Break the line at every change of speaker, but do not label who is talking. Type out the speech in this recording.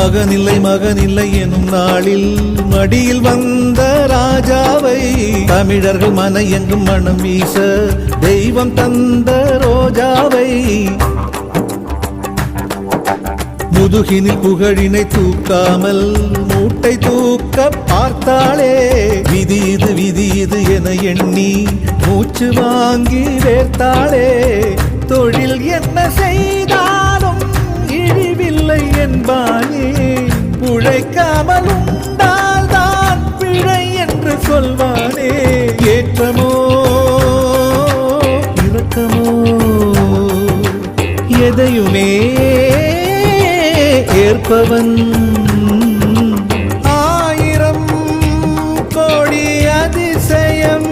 மகனில்லை மகனில்லை எனும் நாளில் மடியில் வந்த ராஜாவை தமிழர்கள் மன எங்கும் மனம் வீச தெய்வம் தந்த ரோஜாவை. முதுகினில் புகழினை தூக்காமல் மூட்டை தூக்க பார்த்தாளே விதி இது விதி இது என எண்ணி மூச்சு வாங்கி வேர்த்தாளே தொழில் என்ன செய்தாலும் இழிவில்லை என்பானே. உழைக்காமல் உண்டால் தான் பிழை என்று சொல்வானே. ஏற்றமோ? இறக்கமோ எதையுமே ஏற்பவன் ஆயிரம் கோடி அதிசயம்